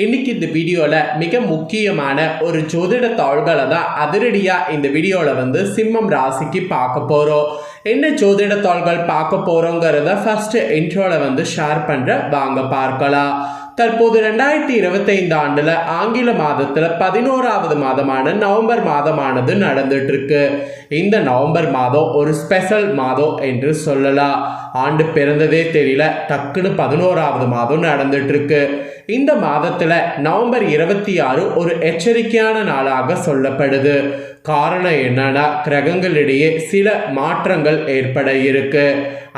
இன்னைக்கு இந்த வீடியோவில் மிக முக்கியமான ஒரு ஜோதிட தாள்களை தான் அதிரடியாக இந்த வீடியோவில் வந்து சிம்மம் ராசிக்கு பார்க்க போகிறோம் என்ன ஜோதிட தாள்கள் பார்க்க போகிறோங்கிறத ஃபஸ்ட்டு இன்ட்ரோவில் வந்து ஷேர் பண்ணுற வாங்க பார்க்கலாம். தற்போது ரெண்டாயிரத்தி இருபத்தைந்து ஆண்டுல ஆங்கில மாதத்துல பதினோராவது மாதமான நவம்பர் மாதமானது நடந்துட்டு இருக்கு இந்த நவம்பர் மாதம் ஒரு ஸ்பெஷல் மாதம் என்று சொல்லலாம். ஆண்டு பிறந்ததே தெரியல டக்குன்னு பதினோராவது மாதம் நடந்துட்டு இருக்கு இந்த மாதத்துல நவம்பர் இருபத்தி ஆறு ஒரு எச்சரிக்கையான நாளாக சொல்லப்படுது. காரணம் என்னன்னா கிரகங்களிடையே சில மாற்றங்கள் ஏற்பட இருக்கு.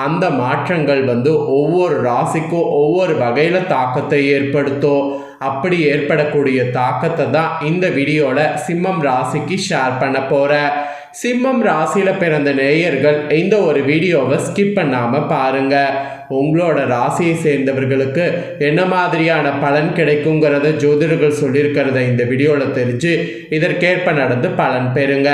அந்த மாற்றங்கள் வந்து ஒவ்வொரு ராசிக்கும் ஒவ்வொரு வகையில் தாக்கத்தை ஏற்படுத்தும். அப்படி ஏற்படக்கூடிய தாக்கத்தை தான் இந்த வீடியோவில் சிம்மம் ராசிக்கு ஷேர் பண்ண போகிறேன் சிம்மம் ராசியில் பிறந்த நேயர்கள் இந்த ஒரு வீடியோவை ஸ்கிப் பண்ணாமல் பாருங்கள் உங்களோட ராசியை சேர்ந்தவர்களுக்கு என்ன மாதிரியான பலன் கிடைக்குங்கிறத ஜோதிடர்கள் சொல்லியிருக்கிறத இந்த வீடியோவில் தெரிஞ்சு இதற்கேற்ப நடந்து பலன் பெறுங்க.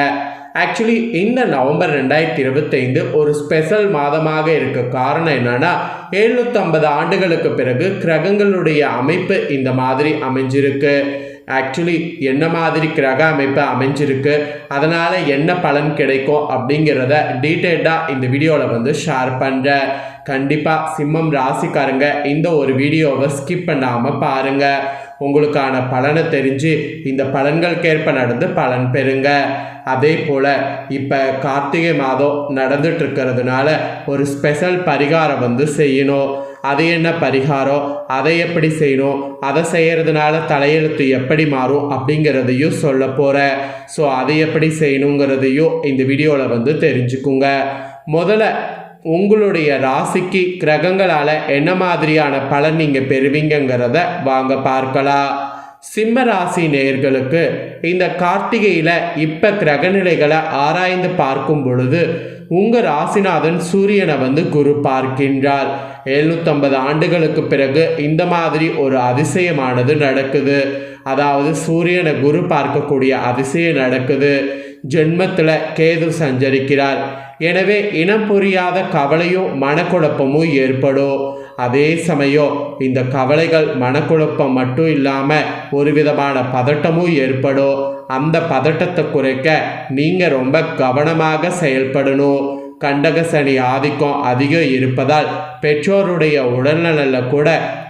ஆக்சுவலி இந்த நவம்பர் ரெண்டாயிரத்தி இருபத்தைந்து ஒரு ஸ்பெஷல் மாதமாக இருக்க காரணம் என்னன்னா எழுநூற்றம்பது ஆண்டுகளுக்கு பிறகு கிரகங்களுடைய அமைப்பு இந்த மாதிரி அமைஞ்சிருக்கு. ஆக்சுவலி என்ன மாதிரி கிரக அமைப்பு அமைஞ்சிருக்கு அதனால் என்ன பலன் கிடைக்கும் அப்படிங்கிறத டீட்டெயில்டாக இந்த வீடியோவில் வந்து ஷேர் பண்ணுறேன் கண்டிப்பாக சிம்மம் ராசிக்காரங்க இந்த ஒரு வீடியோவை ஸ்கிப் பண்ணாமல் பாருங்கள் உங்களுக்கான பலனை தெரிஞ்சு இந்த பலன்களுக்கேற்ப நடந்து பலன் பெறுங்க. அதே போல் இப்போ கார்த்திகை மாதம் நடந்துட்டு இருக்கிறதுனால ஒரு ஸ்பெஷல் பரிகாரம் வந்து செய்யணும். அது என்ன பரிகாரம்? அதை எப்படி செய்யணும்? அதை செய்கிறதுனால தலையெழுத்து எப்படி மாறும் அப்படிங்கிறதையும் சொல்ல போகிறேன் ஸோ அதை எப்படி செய்யணுங்கிறதையும் இந்த வீடியோவில் வந்து தெரிஞ்சுக்குங்க. முதல்ல உங்களுடைய ராசிக்கு கிரகங்களால் என்ன மாதிரியான பலன் நீங்கள் பெறுவீங்கங்கிறத வாங்க பார்க்கலாம். சிம்ம ராசி நேயர்களுக்கு இந்த கார்த்திகையில் இப்போ கிரகநிலைகளை ஆராய்ந்து பார்க்கும் பொழுது உங்கள் ராசிநாதன் சூரியனை வந்து குரு பார்க்கின்றார். எழுநூற்றம்பது ஆண்டுகளுக்கு பிறகு இந்த மாதிரி ஒரு அதிசயமானது நடக்குது. அதாவது சூரியனை குரு பார்க்கக்கூடிய அதிசயம் நடக்குது. ஜென்மத்தில் கேது சஞ்சரிக்கிறார். எனவே இனம் புரியாத கவலையும் மனக்குழப்பமும் ஏற்படும் அதே சமயம் இந்த கவலைகள் மனக்குழப்பம் மட்டும் இல்லாமல் ஒரு விதமான பதட்டமும் ஏற்படும் அந்த பதட்டத்தை குறைக்க நீங்கள் ரொம்ப கவனமாக செயல்படணும். கண்டக சனி ஆதிக்கம் அதிகம் இருப்பதால் பெற்றோருடைய உடல்நலில் கூட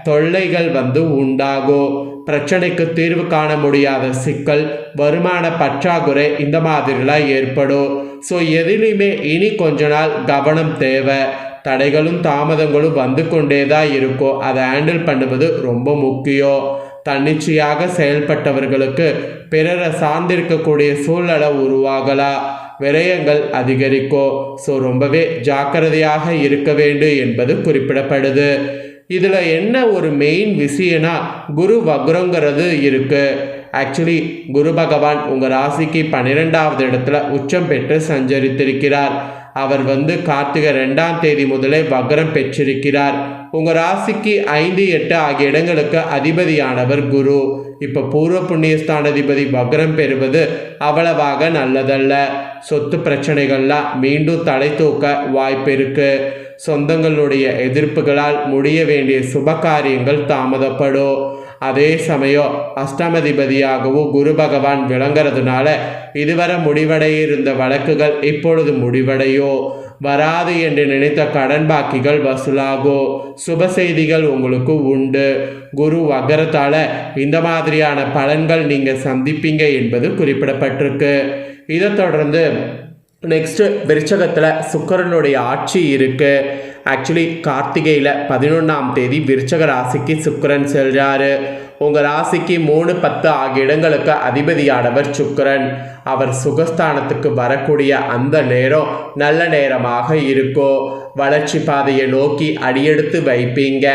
தொல்லைகள் வந்து உண்டாகும். பிரச்சனைக்கு தீர்வு காண முடியாத சிக்கல் வருமான பற்றாக்குறை இந்த மாதிரிலாம் ஏற்படும். ஸோ எதிலையுமே இனி கொஞ்ச நாள் கவனம் தேவை. தடைகளும் தாமதங்களும் வந்து கொண்டே தான் இருக்கும். அதை ஹேண்டில் பண்ணுவது ரொம்ப முக்கியம். தன்னிச்சையாக செயல்பட்டவர்களுக்கு பிறரை சார்ந்திருக்கக்கூடிய சூழ்நிலை உருவாகலாம் விரயங்கள் அதிகரிக்கும். ஸோ ரொம்பவே ஜாக்கிரதையாக இருக்க வேண்டும் என்பது குறிப்பிடப்படுது. இதில் என்ன ஒரு மெயின் விஷயம்னா குரு வக்ரங்கிறது இருக்குது ஆக்சுவலி குரு பகவான் உங்கள் ராசிக்கு பன்னிரெண்டாவது இடத்துல உச்சம் பெற்று சஞ்சரித்திருக்கிறார். அவர் வந்து கார்த்திகை ரெண்டாம் தேதி முதலே வக்ரம் பெற்றிருக்கிறார். உங்கள் ராசிக்கு ஐந்து எட்டு ஆகிய இடங்களுக்கு அதிபதியானவர் குரு. இப்போ பூர்வ புண்ணியஸ்தானாதிபதி வக்ரம் பெறுவது அவ்வளவாக நல்லதல்ல. சொத்து பிரச்சனைகள்லாம் மீண்டும் தலை தூக்க வாய்ப்பு இருக்கு. சொந்தங்களுடைய எதிர்ப்புகளால் முடிய வேண்டிய சுப காரியங்கள் தாமதப்படும். அதே சமயம் அஷ்டமதிபதியாகவும் குரு பகவான் விளங்குறதுனால இதுவரை முடிவடைய இருந்த வழக்குகள் இப்பொழுது முடிவடையோ? வராது என்று நினைத்த கடன் பாக்கிகள் வசூலாகும் சுப செய்திகள் உங்களுக்கு உண்டு. குரு வகரத்தால இந்த மாதிரியான பலன்கள் நீங்கள் சந்திப்பீங்க என்பது குறிப்பிடப்பட்டிருக்கு. இதை தொடர்ந்து நெக்ஸ்ட்டு விருச்சகத்தில் சுக்கரனுடைய ஆட்சி இருக்குது ஆக்சுவலி கார்த்திகையில் பதினொன்றாம் தேதி விருச்சக ராசிக்கு சுக்கரன் செல்கிறாரு உங்கள் ராசிக்கு மூணு பத்து ஆகிய இடங்களுக்கு அதிபதியானவர் சுக்கரன். அவர் சுகஸ்தானத்துக்கு வரக்கூடிய அந்த நேரம் நல்ல நேரமாக இருக்கும் வளர்ச்சி பாதையை நோக்கி அடியெடுத்து வைப்பீங்க.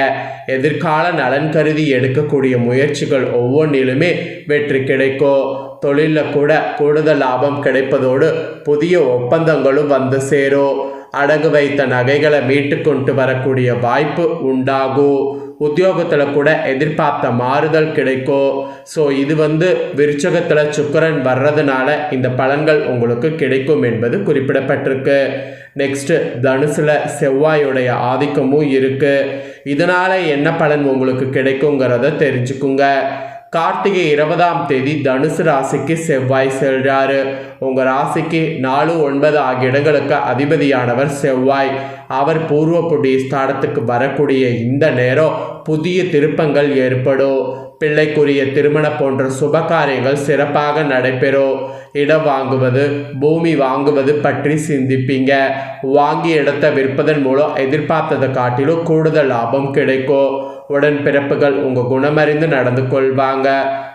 எதிர்கால நலன் கருதி எடுக்கக்கூடிய முயற்சிகள் ஒவ்வொன்றிலுமே வெற்றி கிடைக்கும் தொழிலில் கூட கூடுதல் லாபம் கிடைப்பதோடு புதிய ஒப்பந்தங்களும் வந்து சேரும் அடகு வைத்த நகைகளை மீட்டு கொண்டு வரக்கூடிய வாய்ப்பு உண்டாகும் உத்தியோகத்தில் கூட எதிர்பார்த்த மாறுதல் கிடைக்கும் ஸோ இது வந்து விருச்சகத்தில் சுக்கரன் வர்றதுனால இந்த பலன்கள் உங்களுக்கு கிடைக்கும் என்பது குறிப்பிடப்பட்டிருக்கு. நெக்ஸ்ட்டு தனுசில் செவ்வாயுடைய ஆதிக்கமும் இருக்குது இதனால் என்ன பலன் உங்களுக்கு கிடைக்குங்கிறத தெரிஞ்சுக்குங்க. கார்த்திகை இருபதாம் தேதி தனுசு ராசிக்கு செவ்வாய் செல்றாரு. உங்க ராசிக்கு நாலு ஒன்பது ஆகிய இடங்களுக்கு அதிபதியானவர் செவ்வாய். அவர் பூர்வ புண்ணிய ஸ்தானத்துக்கு வரக்கூடிய இந்த நேரம் புதிய திருப்பங்கள் ஏற்படும். பிள்ளைக்குரிய திருமணம் போன்ற சுப காரியங்கள் சிறப்பாக நடைபெறும். இடம் வாங்குவது பூமி வாங்குவது பற்றி சிந்திப்பீங்க. வாங்கிய இடத்தை விற்பதன் மூலம் எதிர்பார்த்ததை காட்டிலும் கூடுதல் லாபம் கிடைக்கும். உடன்பிறப்புகள் உங்கள் குணமறிந்து நடந்து கொள்வாங்க.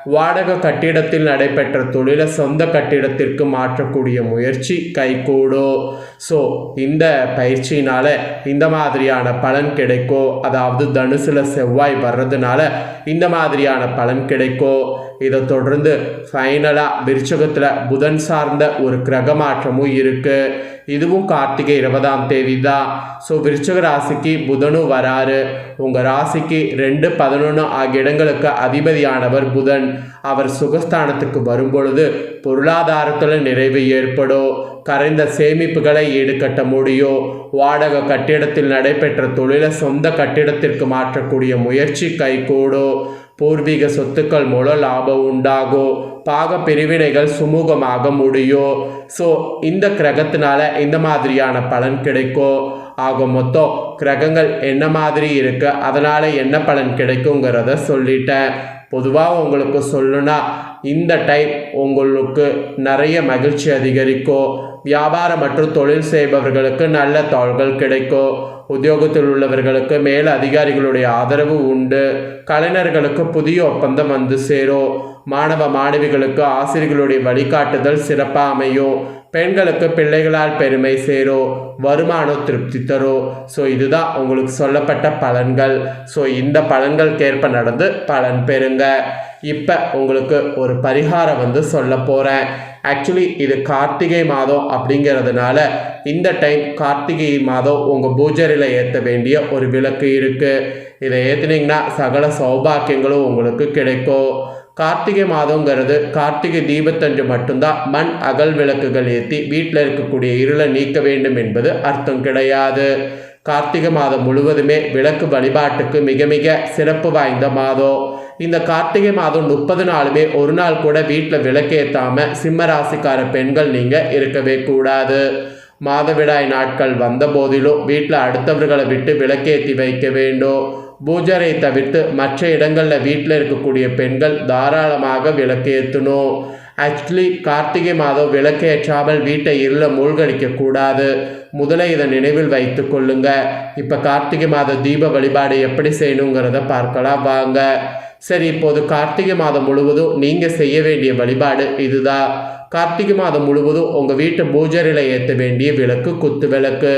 வாடகை கட்டிடத்தில் நடைபெற்ற தொழிலை சொந்த கட்டிடத்திற்கு மாற்றக்கூடிய முயற்சி கைகூடும் ஸோ இந்த பயிற்சியினால் இந்த மாதிரியான பலன் கிடைக்கும் அதாவது தனுசுல செவ்வாய் வர்றதுனால இந்த மாதிரியான பலன் கிடைக்கும் இதை தொடர்ந்து ஃபைனலாக விருச்சகத்தில் புதன் சார்ந்த ஒரு கிரக மாற்றமும் இருக்குது இதுவும் கார்த்திகை இருபதாம் தேதி தான் ஸோ விருச்சக ராசிக்கு புதனும் வராரு. உங்கள் ராசிக்கு ரெண்டு பதினொன்று ஆகிய இடங்களுக்கு அதிபதியானவர் புதன். அவர் சுகஸ்தானத்துக்கு வரும்பொழுது பொருளாதாரத்தில் நிறைவு ஏற்படும் கரைந்த சேமிப்புகளை ஈடுகட்ட முடியும் வாடகை கட்டிடத்தில் நடைபெற்ற தொழிலை சொந்த கட்டிடத்திற்கு மாற்றக்கூடிய முயற்சி கைகூடோ? பூர்வீக சொத்துக்கள் மூலம் லாபம் உண்டாகும் பாக பிரிவினைகள் சுமூகமாக முடியும் ஸோ இந்த கிரகத்தினால இந்த மாதிரியான பலன் கிடைக்கும் ஆக மொத்தம் கிரகங்கள் என்ன மாதிரி இருக்கு? அதனால என்ன பலன் கிடைக்குங்கிறத சொல்லிட்டேன். பொதுவாக உங்களுக்கு சொல்லுனா இந்த டைம் உங்களுக்கு நிறைய மகிழ்ச்சி அதிகரிக்கும். வியாபாரம் மற்றும் தொழில் செய்பவர்களுக்கு நல்ல தாள்கள் கிடைக்கும். உத்தியோகத்தில் உள்ளவர்களுக்கு மேல் அதிகாரிகளுடைய ஆதரவு உண்டு. கலைஞர்களுக்கு புதிய ஒப்பந்தம் வந்து சேரும். மாணவ மாணவிகளுக்கு ஆசிரியர்களுடைய வழிகாட்டுதல் சிறப்பாக அமையும். பெண்களுக்கு பிள்ளைகளால் பெருமை சேரும் வருமானம் திருப்தி தரும் ஸோ இதுதான் உங்களுக்கு சொல்லப்பட்ட பலன்கள். ஸோ இந்த பலன்களுக்கேற்ப நடந்து பலன் பெறுங்க. இப்போ உங்களுக்கு ஒரு பரிகாரம் வந்து சொல்ல போகிறேன் ஆக்சுவலி இது கார்த்திகை மாதம் அப்படிங்கிறதுனால இந்த டைம் கார்த்திகை மாதம் உங்கள் பூஜரில் ஏற்ற வேண்டிய ஒரு விளக்கு இருக்குது இதை ஏற்றுனீங்கன்னா சகல சௌபாக்கியங்களும் உங்களுக்கு கிடைக்கும். கார்த்திகை மாதங்கிறது கார்த்திகை தீபத்தன்று மட்டும்தான் மண் அகல் விளக்குகள் ஏற்றி வீட்டில் இருக்கக்கூடிய இருளை நீக்க வேண்டும் என்பது அர்த்தம் கிடையாது. கார்த்திகை மாதம் முழுவதுமே விளக்கு வழிபாட்டுக்கு மிக மிக சிறப்பு வாய்ந்த மாதம். இந்த கார்த்திகை மாதம் முப்பது நாளுமே ஒரு நாள் கூட வீட்டில் விளக்கேற்றாமல் சிம்ம ராசிக்கார பெண்கள் நீங்கள் இருக்கவே கூடாது. மாதவிடாய் நாட்கள் வந்த போதிலும் வீட்டில் அடுத்தவர்களை விட்டு விளக்கேற்றி வைக்க வேண்டும் பூஜரை தவிர்த்து மற்ற இடங்களில் வீட்டில் இருக்கக்கூடிய பெண்கள் தாராளமாக விளக்கேற்றணும் ஆக்சுவலி கார்த்திகை மாதம் விளக்கேற்றாமல் வீட்டை இருள மூழ்கடிக்க கூடாது. முதல்ல இதை நினைவில் வைத்து கொள்ளுங்க. இப்போ கார்த்திகை மாத தீப வழிபாடு எப்படி செய்யணுங்கிறத பார்க்கலாம் வாங்க. சரி இப்போது கார்த்திகை மாதம் முழுவதும் நீங்கள் செய்ய வேண்டிய வழிபாடு இதுதான். கார்த்திகை மாதம் முழுவதும் உங்கள் வீட்டு பூஜரில் ஏற்ற வேண்டிய விளக்கு குத்து விளக்கு.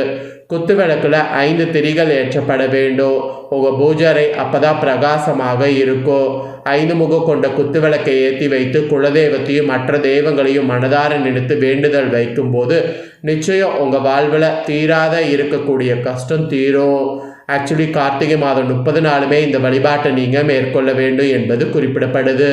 குத்து விளக்கில் ஐந்து திரிகள் ஏற்றப்பட வேண்டும். உங்கள் பூஜரை அப்பதான் பிரகாசமாக இருக்கும். ஐந்து முகம் கொண்ட குத்து விளக்கை ஏற்றி வைத்து குலதெய்வத்தையும் மற்ற தெய்வங்களையும் மனதார நினைத்து வேண்டுதல் வைக்கும்போது நிச்சயம் உங்கள் வாழ்வில் தீராத இருக்கக்கூடிய கஷ்டம் தீரும். ஆக்சுவலி கார்த்திகை மாதம் முப்பது நாளுமே இந்த வழிபாட்டை நீங்கள் மேற்கொள்ள வேண்டும் என்பது குறிப்பிடப்படுது.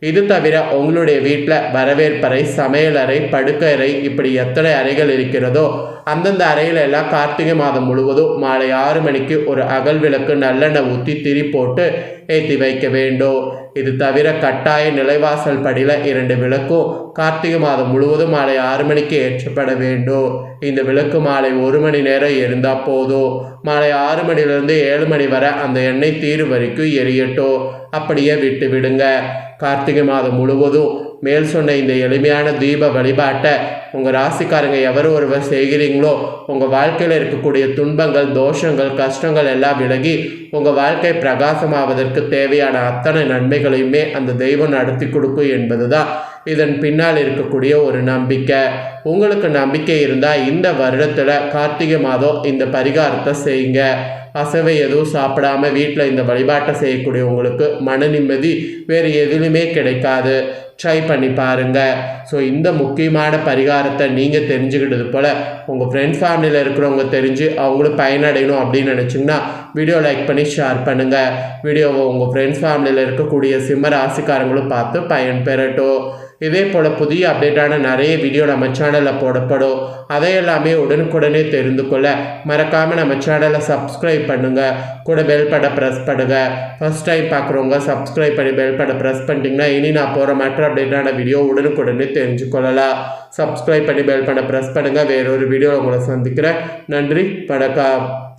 இது தவிர உங்களுடைய வீட்டில் வரவேற்பறை சமையலறை படுக்கறை இப்படி எத்தனை அறைகள் இருக்கிறதோ அந்தந்த அறையில எல்லாம் கார்த்திகை மாதம் முழுவதும் மாலை ஆறு மணிக்கு ஒரு அகல் விளக்கு நல்லெண்ணெய் ஊற்றி திரி போட்டு ஏற்றி வைக்க வேண்டும் இது தவிர கட்டாய நிலைவாசல் படியில் இரண்டு விளக்கும். கார்த்திகை மாதம் முழுவதும் மாலை ஆறு மணிக்கு ஏற்றப்பட வேண்டும் இந்த விளக்கு மாலை ஒரு மணி நேரம் எரிந்தால் போதும் மாலை ஆறு மணிலேருந்து ஏழு மணி வரை அந்த எண்ணெய் தீரு வரைக்கும் எரியட்டும் அப்படியே விட்டு விடுங்க. கார்த்திகை மாதம் முழுவதும் மேல் சொன்ன இந்த எளிமையான தீப வழிபாட்டை உங்கள் ராசிக்காரங்க எவர் ஒருவர் செய்கிறீங்களோ உங்கள் வாழ்க்கையில் இருக்கக்கூடிய துன்பங்கள் தோஷங்கள் கஷ்டங்கள் எல்லாம் விலகி உங்கள் வாழ்க்கை பிரகாசமாவதற்கு தேவையான அத்தனை நன்மைகளையுமே அந்த தெய்வம் நடத்தி கொடுக்கும் என்பது தான் இதன் பின்னால் இருக்கக்கூடிய ஒரு நம்பிக்கை. உங்களுக்கு நம்பிக்கை இருந்தால் இந்த வருடத்தில் கார்த்திகை மாதம் இந்த பரிகாரத்தை செய்யுங்க. அசைவை எதுவும் சாப்பிடாம வீட்டில் இந்த வழிபாட்டை செய்யக்கூடிய உங்களுக்கு மன நிம்மதி வேறு எதிலுமே கிடைக்காது. ட்ரை பண்ணி பாருங்கள் ஸோ இந்த முக்கியமான பரிகாரத்தை நீங்கள் தெரிஞ்சுக்கிட்டது போல் உங்கள் ஃப்ரெண்ட் ஃபேமிலியில் இருக்கிறவங்க தெரிஞ்சு அவங்களும் பயனடையணும் அப்படின்னு நினச்சிங்கன்னா வீடியோ லைக் பண்ணி ஷேர் பண்ணுங்கள் வீடியோவை உங்கள் ஃப்ரெண்ட்ஸ் ஃபேமிலியில் இருக்கக்கூடிய சிம்ம ராசிக்காரங்களும் பார்த்து பயன் பெறட்டும். இதே போல் புதிய அப்டேட்டான நிறைய வீடியோ நம்ம சேனலில் போடப்படும். அதை எல்லாமே உடனுக்குடனே தெரிந்து கொள்ள மறக்காமல் நம்ம சேனலை சப்ஸ்கிரைப் பண்ணுங்கள் கூட பெல் பட்டை ப்ரெஸ் பண்ணுங்கள் ஃபர்ஸ்ட் டைம் பார்க்குறவங்க சப்ஸ்கிரைப் பண்ணி பெல் பட்டை ப்ரெஸ் பண்ணிட்டீங்கன்னா இனி நான் போகிற மற்ற அப்டேட்டான வீடியோ உடனுக்குடனே தெரிஞ்சுக்கொள்ளலாம் சப்ஸ்கிரைப் பண்ணி பெல் பட்டை ப்ரெஸ் பண்ணுங்கள் வேறொரு வீடியோவில் உங்களை சந்திக்கிறேன். நன்றி. வணக்கம்.